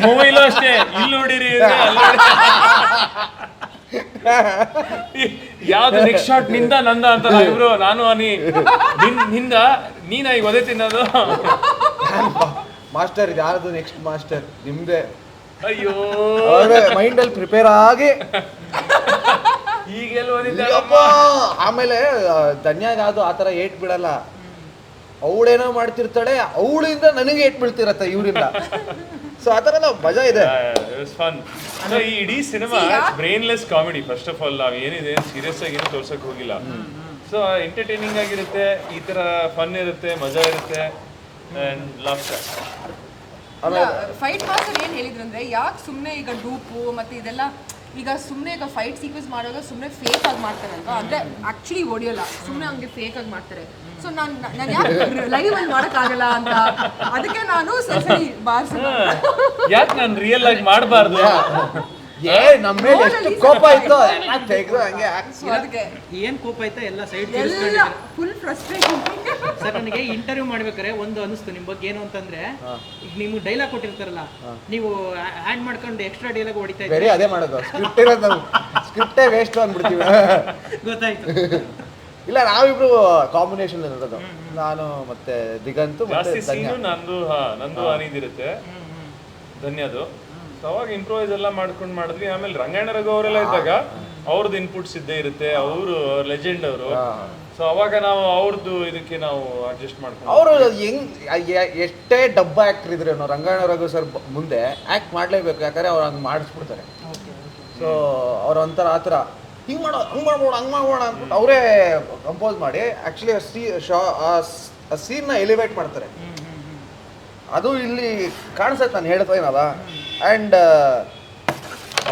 ಮೊಬೈಲು ಅಷ್ಟೇ. ಇಲ್ಲಿ ನೋಡಿರಿ ಯಾವ್ದು ನೆಕ್ಸ್ಟ್ ಶಾಟ್ನಿಂದ ನಂದ ಅಂತ ಇಬ್ರು ನಾನು ಅನಿ ನಿಂದ ನೀನ ಈಗ ಒದೆ ತಿನ್ನೋದು. ಮಾಸ್ಟರ್ ಯಾರದು ನೆಕ್ಸ್ಟ್ ಮಾಸ್ಟರ್ ನಿಮ್ದೇ. ಅಯ್ಯೋ. ಮೈಂಡಲ್ಲಿ ಪ್ರಿಪೇರ್ ಆಗಿ! ಆಮೇಲೆ ಧನ್ಯ ಯಾವ್ದು ಆ ಥರ ಏಟ್ ಬಿಡಲ್ಲ. ಅವಳೇನೋ ಮಾಡ್ತಿರ್ತಾಳೆ ಅವಳಿಂದ ನನಗೆ ಏಟ್ ಬೀಳ್ತಿರತ್ತೆ ಇವರಿಂದ. ಸೊ ಆ ಥರ ಎಲ್ಲ ಮಜಾ ಇದೆ. ಫನ್ ಸೊ ಈ ಇಡೀ cinema brainless comedy first of all ನಾವು ಏನಿದೆ ಸೀರಿಯಸ್ ಆಗಿ ಏನು ತೋರ್ಸಕ್ ಹೋಗಿಲ್ಲ. ಸೊ ಎಂಟರ್ಟೈನಿಂಗ್ ಆಗಿರುತ್ತೆ ಈ ತರ ಫನ್ ಇರುತ್ತೆ ಮಜಾ ಇರುತ್ತೆ ಅಂಡ್ ಲಾಫ್ಟರ್ ಫೈಟ್ ಮಾಸ್ಟರ್ ಏನ್ ಹೇಳಿದ್ರಂದ್ರೆ ಯಾಕೆ ಸುಮ್ಮನೆ ಈಗ ಡೂಪು ಮತ್ತೆ ಇದೆಲ್ಲ ಈಗ ಸುಮ್ಮನೆ ಈಗ ಫೈಟ್ ಸೀಕ್ವೆನ್ಸ್ ಮಾಡುವಾಗ ಸುಮ್ಮನೆ ಫೇಕ್ ಆಗಿ ಮಾಡ್ತಾರಲ್ವಾ? ಅಂದ್ರೆ ಆಕ್ಚುಲಿ ಹೊಡಿಯೋಲ್ಲ. ಸುಮ್ಮನೆ ಹಂಗೆ ಫೇಕ್ ಆಗಿ ಮಾಡ್ತಾರೆ. ಸೊ ನಾನು ನಾನು ಯಾಕೆ ಲೈವ್ ಅಲ್ಲಿ ಮಾಡೋಕ್ಕಾಗಲ್ಲ ಅಂತ? ಅದಕ್ಕೆ ನಾನು ಸರಿ ಬಾರ್ಸ ಯಾಕೆ ನಾನು ರಿಯಲ್ ಆಗಿ ಮಾಡಬಾರ್ದು? ಏ ನಮ್ಮ ಮೇಲೆ ಎಷ್ಟು ಕೋಪ ಇತ್ತು ಎಲ್ಲ ತೆಗ್ದು ಹಂಗೆ ಹಾಕ್ಸಿ. ಅದಕ್ಕೆ ಏನ್ ಕೋಪ ಆಯ್ತಾ ಎಲ್ಲ ಸೈಡ್ ಎಲ್ಲ ಫುಲ್ ಫ್ರಸ್ಟ್ರೇಷನ್ ಸರ್ ನನಗೆ ಇಂಟರ್ವ್ಯೂ ಮಾಡ್ಬೇಕಾದ್ರೆ ಒಂದು ಅನಿಸ್ತು ನಿಮ್ ಬಗ್ಗೆ ಏನು ಅಂತಂದ್ರೆ ಈಗ ನೀವು ಡೈಲಾಗ್ ಕೊಟ್ಟಿರ್ತಾರಲ್ಲ ನೀವು ಆಡ್ ಮಾಡ್ಕೊಂಡು ಎಕ್ಸ್ಟ್ರಾ ಡೈಲಾಗ್ ಹೊಡಿತಾ ಇದ್ದೀರಿ? ಬೇರೆ ಅದೇ ಮಾಡೋದು. ಸ್ಕ್ರಿಪ್ಟ್ ಇರೋದು. ನಾವು ಸ್ಕ್ರಿಪ್ಟೇ ವೇಸ್ಟ್ ಅಂದ್ಬಿಡ್ತೀವಿ ಗೊತ್ತಾಯ್ತು. ಇಲ್ಲ ನಾವಿಬ್ರು ಕಾಂಬಿನೇಷನ್ ಇರೋದು ನಾನು ಮತ್ತೆ ದಿಗಂತು ಮತ್ತೆ ಜಾಸ್ತಿ ಧನ್ಯ. ಸೀನು ನಂದು ಹಾ. ನಂದು ಅನಿದಿರುತ್ತೆ ಧನ್ಯದು. ಅವಾಗ ಇಂಪ್ರೂವೈಸ್ ಎಲ್ಲ ಮಾಡ್ಕೊಂಡು ಮಾಡಿದ್ವಿ. ಆಮೇಲೆ ರಂಗಾಯಣ ರಘು ಅವರೆಲ್ಲ ಇದ್ದಾಗ ಅವ್ರದ್ದು ಇನ್ಪುಟ್ಸ್ ಇದ್ದೇ ಇರುತ್ತೆ. ಅವರು ಲೆಜೆಂಡ್ ಅವರು. ಸೊ ಅವಾಗ ನಾವು ಅವ್ರದ್ದು ಇದಕ್ಕೆ ನಾವು ಅಡ್ಜಸ್ಟ್ ಮಾಡ್ಕೊಂಡು ಅವರು ಹೆಂಗ್ ಎಷ್ಟೇ ಡಬ್ಬ ಆಕ್ಟರ್ ಇದ್ರೆ ರಂಗಾಯಣ ರಘು ಸರ್ ಮುಂದೆ ಆಕ್ಟ್ ಮಾಡಲೇಬೇಕು. ಯಾಕಂದ್ರೆ ಅವ್ರು ಹಂಗ್ ಮಾಡಿಸ್ಬಿಡ್ತಾರೆ. ಸೊ ಅವ್ರ ಒಂಥರ ಆ ಥರ. ಹಿಂಗ್ ಮಾಡೋ ಹಂಗ್ ಮಾಡ್ಬೋಣ ಹಂಗ್ ಮಾಡ್ಬೋಣ ಅಂದ್ಬಿಟ್ಟು ಅವರೇ ಕಂಪೋಸ್ ಮಾಡಿ ಆ್ಯಕ್ಚುಲಿ ಸೀ ಶಾ ಆ ಸೀನ್ನ ಎಲಿವೇಟ್ ಮಾಡ್ತಾರೆ. ಅದು ಇಲ್ಲಿ ಕಾಣಿಸುತ್ತೆ ನಾನು ಹೇಳ್ತಾ ಏನಲ್ಲ ಆ್ಯಂಡ್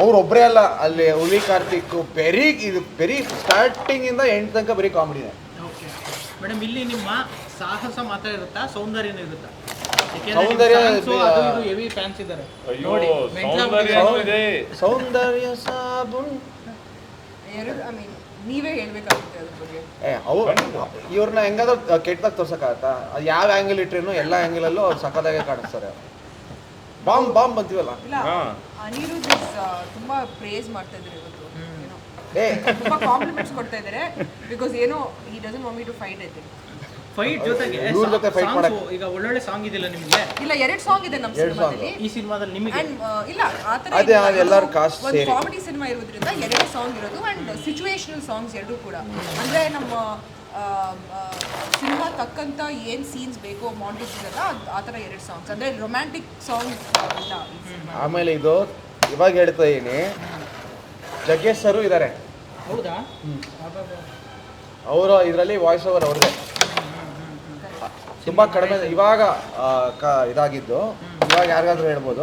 ಅವ್ರೊಬ್ಬರೇ ಅಲ್ಲ ಅಲ್ಲಿ ಹುಲಿ ಕಾರ್ತಿಕ್ ಬೆರಿ ಇದು ಬೆರಿ ಸ್ಟಾರ್ಟಿಂಗಿಂದ ಎಂಡ್ ತನಕ ಬರೀ ಕಾಮಿಡಿನೇ ಓಕೆ ಮೇಡಮ್ ಇಲ್ಲಿ ನಿಮ್ಮ ಸಾಹಸ ಮಾತ್ರ ಇರುತ್ತಾ? ಸೌಂದರ್ಯನೂ ಇರುತ್ತಾ? ಸೌಂದರ್ಯ ಹೆವಿ ಫ್ಯಾನ್ಸ್ ಇದ್ದಾರೆ. ನೋಡಿ ಸೌಂದರ್ಯ ಸಾಬುನ್ ನೀವೇ ಹೇಳ್ಬೇಕಾಗುತ್ತೆ ಅದ್ರ ಬಗ್ಗೆ. ಇವ್ರನ್ನ ಹೆಂಗಾದ್ರೂ ಕೆಟ್ಟದಾಗ ತೋರ್ಸಕ್ಕಾಗತ್ತಾ? ಅದು ಯಾವ ಆ್ಯಂಗಲ್ ಇಟ್ರೇನು ಎಲ್ಲ ಆ್ಯಂಗಲಲ್ಲೂ ಅವ್ರು ಸಕ್ಕದಾಗೆ ಕಾಣಿಸ್ತಾರೆ. ಬಾಂಬ್ ಬಾಂಬ್ ಅಂತೀವಲ್ಲ? ಇಲ್ಲ ಹಾ. ಅನಿರುದ್ಧ್ ತುಂಬಾ ಪ್ರೇಸ್ ಮಾಡ್ತಾ ಇದ್ದಾರೆ ಇವತ್ತು. ಏನೋ ತುಂಬಾ ಕಾಂಪ್ಲಿಮೆಂಟ್ಸ್ ಕೊಡ್ತಾ ಇದ್ದಾರೆ ಬಿಕಾಸ್ ಏನೋ ಈ doesn't want me to fight ಐತೆ ಫೈಟ್ ಜೊತೆಗೆ ಇವ್ರ ಜೊತೆ fight songs ಈಗ ಒಳ್ಳೊಳ್ಳೆ ಸಾಂಗ್ ಇದಿಲ್ಲ ನಿಮಗೆ? ಇಲ್ಲ ಎರಡು ಸಾಂಗ್ ಇದೆ ನಮ್ಮ. ಸಿನಿಮಾದಲ್ಲಿ. ಈ ಸಿನಿಮಾದಲ್ಲಿ ನಿಮಗೆ? ಅಂಡ್ ಇಲ್ಲ ಆ ಥರ ಅದೇ, ಏನಿಲ್ಲ. ಅದು ಎಲ್ಲರ cast ಒಂದು ಸೇರಿ. ಕಾಮಿಡಿ ಸಿನಿಮಾ ಇರೋದ್ರಿಂದ ಎರಡು ಸಾಂಗ್ ಇರೋದು ಅಂಡ್ ಸಿಚುವೇಶನಲ್ ಸಾಂಗ್ಸ್ ಎರಡೂ ಕೂಡ. ಅಂದ್ರೆ ನಮ್ಮ ಸಿನಿಮಾ ತಕ್ಕಂತ ಏನ್ ಸೀನ್ಸ್ ಬೇಕೋ ಮಾಂಟೇಜ್ ಇರಲ್ಲ ಆ ಥರ ಎರಡು ಸಾಂಗ್ಸ್ ಅಂದ್ರೆ ರೊಮ್ಯಾಂಟಿಕ್ ಸಾಂಗ್ಸ್ ಇಲ್ಲ ಆಮೇಲೆ ಇದು ಇವಾಗ ಹೇಳ್ತಾ ಇದ್ದೀನಿ ಜಗ್ಗೇಶ್ ಸರು ಇದ್ದಾರೆ ಹೌದಾ ಅವರು ಇದರಲ್ಲಿ ವಾಯ್ಸ್ ಓವರ್ ಅವ್ರದ್ದೇ. ತುಂಬಾ ಕಡಿಮೆ ಇವಾಗ ಕ- ಇದಾಗಿದ್ದು. ಇವಾಗ ಯಾರಿಗಾದ್ರೂ ಹೇಳ್ಬೋದು.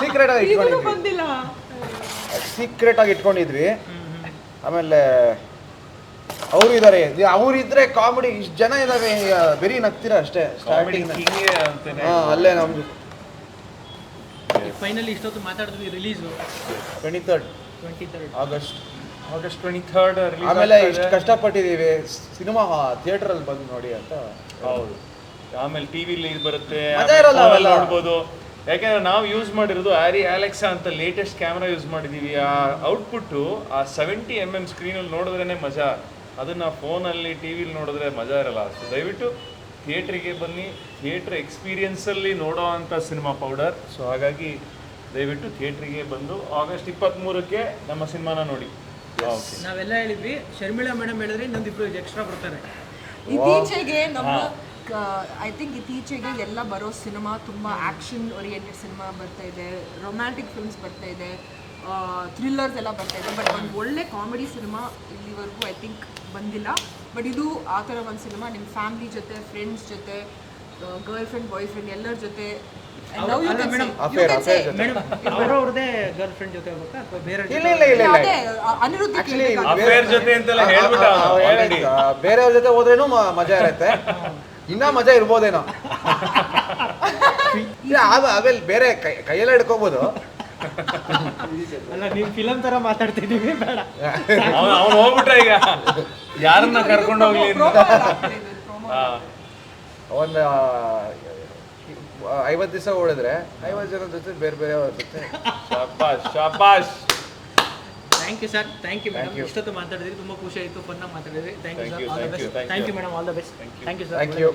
ಸೀಕ್ರೆಟ್ ಆಗಿ ಇಟ್ಕೊಂಡಿದ್ವಿ. ಸೀಕ್ರೆಟ್ ಆಗಿ ಇಟ್ಕೊಂಡಿದ್ವಿ. ಆಮೇಲೆ ಅವರು ಇದ್ದಾರೆ ಅವ್ರು ಇದ್ರೆ ಕಾಮಿಡಿ ಇಷ್ಟು ಜನ ಇದಾವೆ. ಬರೀ ನಗ್ತೀರ ಅಷ್ಟೇ ಕಾಮಿಡಿ ಸ್ಟಾರ್ಟಿಂಗ್ ಕಿಂಗೆ ಅಂತಾನೆ. ಅಲ್ಲೇ ನಮ್ದು. ಫೈನಲಿ ಇಷ್ಟೊತ್ತು ಮಾತಾಡಿದ್ವಿ release twenty third twenty third August August twenty third ಆಮೇಲೆ ಇಷ್ಟು ಕಷ್ಟಪಟ್ಟಿದ್ದೀವಿ ಸಿನಿಮಾ ಥಿಯೇಟ್ರಲ್ಲಿ ಬಂದು ನೋಡಿ ಅಂತ. ಹೌದು. ಆಮೇಲೆ ಟಿವಿಲಿ ಇದು ಬರುತ್ತೆ ನೋಡ್ಬೋದು. ಯಾಕೆಂದ್ರೆ ನಾವು ಯೂಸ್ ಮಾಡಿರೋದು ಆರಿ ಆಲೆಕ್ಸಾ ಅಂತ ಲೇಟೆಸ್ಟ್ ಕ್ಯಾಮ್ರಾ ಯೂಸ್ ಮಾಡಿದೀವಿ. ಆ ಔಟ್ಪುಟ್ಟು ಆ ಸೆವೆಂಟಿ ಎಂ ಎಂ ಸ್ಕ್ರೀನಲ್ಲಿ ನೋಡಿದ್ರೇ ಮಜಾ. ಅದನ್ನ ಫೋನಲ್ಲಿ ಟಿವಿಲಿ ನೋಡಿದ್ರೆ ಮಜಾ ಇರಲ್ಲ. ಅಷ್ಟು ದಯವಿಟ್ಟು ಥಿಯೇಟ್ರಿಗೆ ಬನ್ನಿ. ಥಿಯೇಟ್ರ್ ಎಕ್ಸ್ಪೀರಿಯನ್ಸಲ್ಲಿ ನೋಡೋ ಅಂಥ ಸಿನಿಮಾ ಪೌಡರ್. ಸೊ ಹಾಗಾಗಿ ದಯವಿಟ್ಟು ಥಿಯೇಟ್ರಿಗೆ ಬಂದು ಆಗಸ್ಟ್ ಇಪ್ಪತ್ತ್ಮೂರಕ್ಕೆ ನಮ್ಮ ಸಿನಿಮಾನ ನೋಡಿ. ಓಕೆ ನಾವೆಲ್ಲ ಹೇಳಿದ್ವಿ. ಶರ್ಮಿಳಾ ಮೇಡಮ್ ಹೇಳಿದ್ರೆ ಇನ್ನೊಂದಿಬ್ರು ಎಕ್ಸ್ಟ್ರಾ ಬರ್ತಾರೆ. ಇತ್ತೀಚೆಗೆ ನಮ್ಮ ಐ ಥಿಂಕ್ ಇತ್ತೀಚೆಗೆ ಎಲ್ಲ ಬರೋ ಸಿನಿಮಾ ತುಂಬ ಆ್ಯಕ್ಷನ್ ಓರಿಯೆಂಟೆಡ್ ಸಿನಿಮಾ ಬರ್ತಾ ಇದೆ. ರೊಮ್ಯಾಂಟಿಕ್ ಫಿಲ್ಮ್ಸ್ ಬರ್ತಾ ಇದೆ. ಥ್ರಿಲ್ಲರ್ಸ್ ಎಲ್ಲ ಬರ್ತಾ ಇದೆ. ಬಟ್ ಒಂದು ಒಳ್ಳೆ ಕಾಮಿಡಿ ಸಿನಿಮಾ ಇಲ್ಲಿವರೆಗೂ ಐ ಥಿಂಕ್ ಬಂದಿಲ್ಲ. ಬಟ್ ಇದು ಆ ಥರ ಒಂದು ಸಿನಿಮಾ ನಿಮ್ಮ ಫ್ಯಾಮಿಲಿ ಜೊತೆ ಫ್ರೆಂಡ್ಸ್ ಜೊತೆ ಗರ್ಲ್ ಫ್ರೆಂಡ್ ಬಾಯ್ ಫ್ರೆಂಡ್ ಎಲ್ಲರ ಜೊತೆ. ಬೇರೆಯವ್ರ ಜೊತೆ ಹೋದ್ರೇನು ಮ- ಮಜಾ ಇರುತ್ತೆ. ಇನ್ನ ಮಜಾ ಇರ್ಬೋದೇನೋ. ಇಲ್ಲ, ಆಮೇಲೆ ಬೇರೆ ಕೈ ಕೈಯೆಲ್ಲ ಹಿಡ್ಕೋಬೋದು. ಅಲ್ಲ ನೀವು ಫಿಲಮ್ ತರ ಮಾತಾಡ್ತಿದ್ದೀವಿ ಬೇಡ. ಅವ್ನು ಅವ್ನು ಹೋಗ್ಬಿಟ್ಟ ಈಗ. ಯಾರನ್ನ ಕರ್ಕೊಂಡು ಹೋಗ್ಲಿ. ಒಂದು ಐವತ್ತು ದಿವಸ ಓಡಿದ್ರೆ ಐವತ್ತು ಜನ ಜೊತೆ ಬೇರೆ ಬೇರೆ ಅವ್ರ ಜೊತೆ. ಶಾಬಾಷ್ ಶಾಬಾಷ್. Thank you sir thank you madam Thank you. ಇಷ್ಟೊತ್ತು ಮಾತಾಡಿದ್ರಿ. ತುಂಬ ಖುಷಿ ಆಯಿತು. ಫನ್ನಾಗಿ ಮಾತಾಡಿದ್ರಿ. Thank you sir all the best thank you you. Madam all the best thank you sir thank you